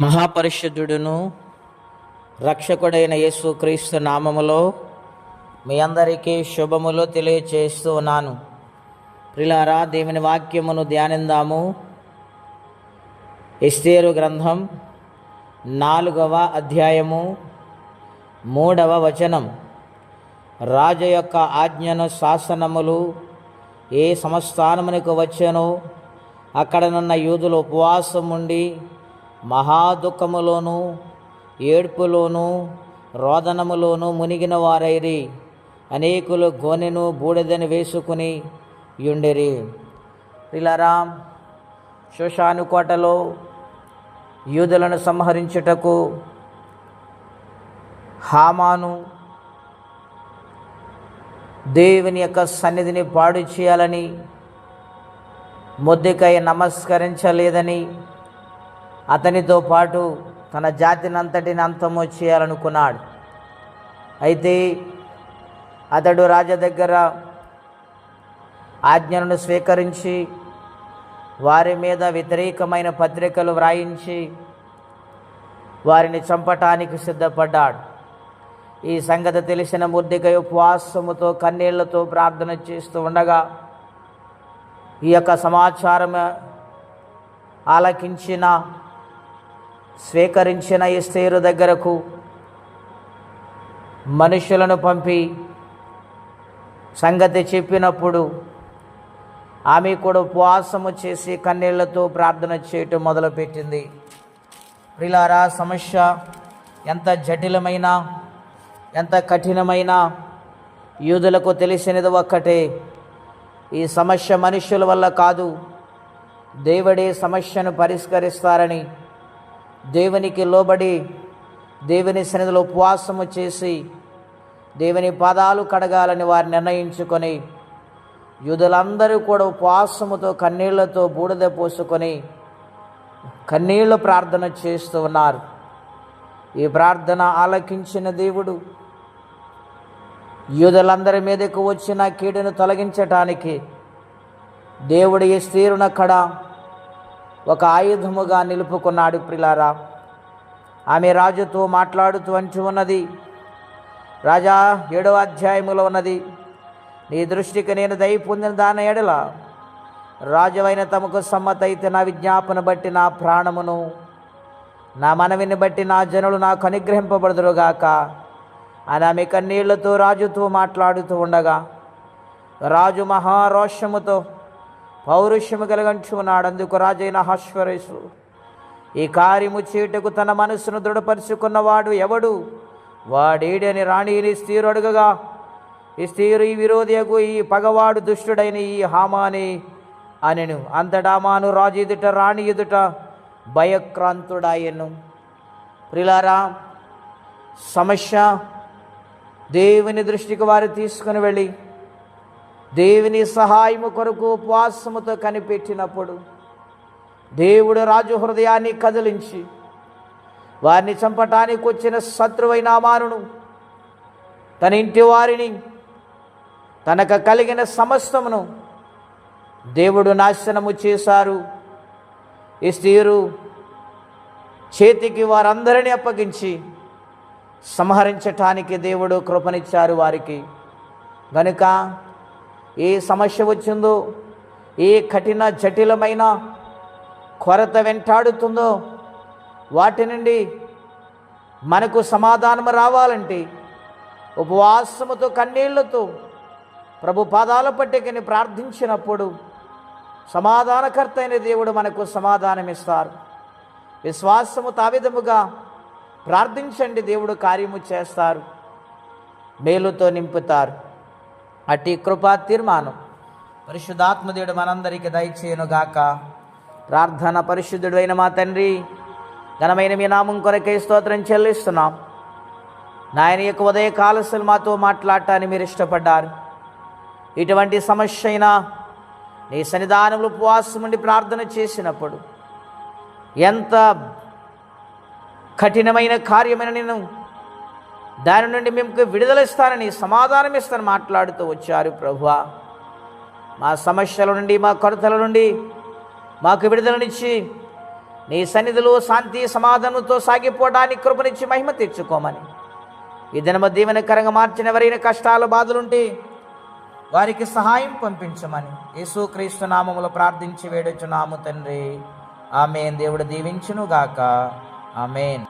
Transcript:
మహాపరిశుద్ధుడును రక్షకుడైన యేసుక్రీస్తు నామములో మీ అందరికీ శుభములు తెలియచేస్తూ ఉన్నాను. ప్రిలారా దేవుని వాక్యమును ధ్యానిందాము. ఇస్తేరు గ్రంథం నాలుగవ అధ్యాయము మూడవ వచనం. రాజు యొక్క ఆజ్ఞను శాసనములు ఏ సంస్థానమునకు వచ్చానో అక్కడనున్న యూదులు ఉపవాసం ఉండి మహాదుఖములోను ఏడ్పులోను రోదనములోను మునిగిన వారైరి. అనేకులు గోనెను బూడిదని వేసుకుని యుండిరి. పిల్లరా శుషాను కోటలో యూదులను సంహరించుటకు హామాను దేవుని యొక్క సన్నిధిని పాడు చేయాలని ముద్దుకై నమస్కరించలేదని అతనితో పాటు తన జాతినంతటిని అంతము చేయాలనుకున్నాడు. అయితే అతడు రాజ దగ్గర ఆజ్ఞలను స్వీకరించి వారి మీద వ్యతిరేకమైన పత్రికలు వ్రాయించి వారిని చంపటానికి సిద్ధపడ్డాడు. ఈ సంగతి తెలిసిన ముద్దికై ఉపవాసముతో కన్నీళ్ళతో ప్రార్థన చేస్తూ ఉండగా ఈ యొక్క సమాచారం ఆలకించిన స్వీకరించిన ఇస్తేరు దగ్గరకు మనుషులను పంపి సంగతి చెప్పినప్పుడు ఆమె కూడా ఉపవాసము చేసి కన్నీళ్ళతో ప్రార్థన చేయటం మొదలుపెట్టింది. ప్రిలారా సమస్య ఎంత జటిలమైన ఎంత కఠినమైన యూదులకు తెలిసినది ఒక్కటే. ఈ సమస్య మనుషుల వల్ల కాదు దేవుడే సమస్యను పరిష్కరిస్తారని దేవునికి లోబడి దేవుని సన్నిధిలో ఉపవాసము చేసి దేవుని పాదాలు కడగాలని వారు నిర్ణయించుకొని యూదులందరూ కూడా ఉపవాసముతో కన్నీళ్ళతో బూడిద పోసుకొని కన్నీళ్ళు ప్రార్థన చేస్తూ ఉన్నారు. ఈ ప్రార్థన ఆలకించిన దేవుడు యూదులందరి మీదకు వచ్చిన కీడును తొలగించటానికి దేవుడు ఈ స్త్రీరునక్కడ ఒక ఆయుధముగా నిలుపుకున్నాడు ప్రిలారా. ఆమె రాజుతో మాట్లాడుతూ అంటూ ఉన్నది. రాజా ఏడవ అధ్యాయములో ఉన్నది. నీ దృష్టికి నేను దయ పొందిన దాని ఎడల రాజువైన తమకు సమ్మతైతే నా విజ్ఞాపన బట్టి నా ప్రాణమును నా మనవిని బట్టి నా జనులు నాకు అనుగ్రహింపబడదురుగాక. అని ఆమె కన్నీళ్ళతో రాజుతో మాట్లాడుతూ ఉండగా రాజు మహారోషముతో పౌరుషము కలిగంచుకున్నాడు అందుకు రాజైన హాశ్వరేశు ఈ కార్యము చీటకు తన మనస్సును దృఢపరుచుకున్నవాడు ఎవడు? వాడేడని రాణిని స్త్రీరు అడుగగా ఈ స్త్రీరు ఈ విరోధియకు ఈ పగవాడు దుష్టుడైన ఈ హామాని అనెను. అంతటా మాను రాజు ఎదుట రాణి ఎదుట భయక్రాంతుడాయను. ప్రిలారా సమస్య దేవుని దృష్టికి వారు తీసుకుని వెళ్ళి దేవుని సహాయము కొరకు ఉపవాసముతో కనిపెట్టినప్పుడు దేవుడు రాజు హృదయాన్ని కదిలించి వారిని చంపటానికి వచ్చిన శత్రువైన అమానును తన ఇంటి వారిని తనకు కలిగిన సమస్తమును దేవుడు నాశనము చేశారు. ఈ స్త్రీరు చేతికి వారందరినీ అప్పగించి సంహరించటానికి దేవుడు కృపనిచ్చారు వారికి. గనుక ఏ సమస్య వచ్చిందో ఏ కఠిన జటిలమైన కొరత వెంటాడుతుందో వాటి నుండి మనకు సమాధానం రావాలంటే ఉపవాసముతో కన్నీళ్ళతో ప్రభు పాదాల పట్టికని ప్రార్థించినప్పుడు సమాధానకర్త అయిన దేవుడు మనకు సమాధానం ఇస్తారు విశ్వాసము తావిధముగా ప్రార్థించండి దేవుడు కార్యము చేస్తారు మేలుతో నింపుతారు. అట్టి కృపా తీర్మానం. పరిశుద్ధాత్మదేవుడు మనందరికీ దయచేయనుగాక. ప్రార్థన పరిశుద్ధుడైన మా తండ్రి ఘనమైన మీ నామం కొరకే స్తోత్రం చెల్లిస్తున్నాం. నాయన యొక్క ఉదయ కాలశలు మాతో మాట్లాడటాన్ని మీరు ఇష్టపడ్డారు. ఇటువంటి సమస్య అయినా నీ సన్నిధానంలో ఉపవాసం ఉండి ప్రార్థన చేసినప్పుడు ఎంత కఠినమైన కార్యమైన నేను దాని నుండి మేము విడుదల ఇస్తానని సమాధానం ఇస్తాను మాట్లాడుతూ వచ్చారు ప్రభువా. మా సమస్యల నుండి మా కొరతల నుండి మాకు విడుదలనిచ్చి నీ సన్నిధిలో శాంతి సమాధానంతో సాగిపోవడానికి కృపనిచ్చి మహిమ తెచ్చుకోమని ఈ దినమ దీవెనకరంగా మార్చిన ఎవరైనా కష్టాలు బాధలుంటే వారికి సహాయం పంపించమని యేసుక్రీస్తు నామములో ప్రార్థించి వేడొచ్చున్నాము తండ్రి. ఆమెన్. దేవుడు దీవించునుగాక. ఆమెన్.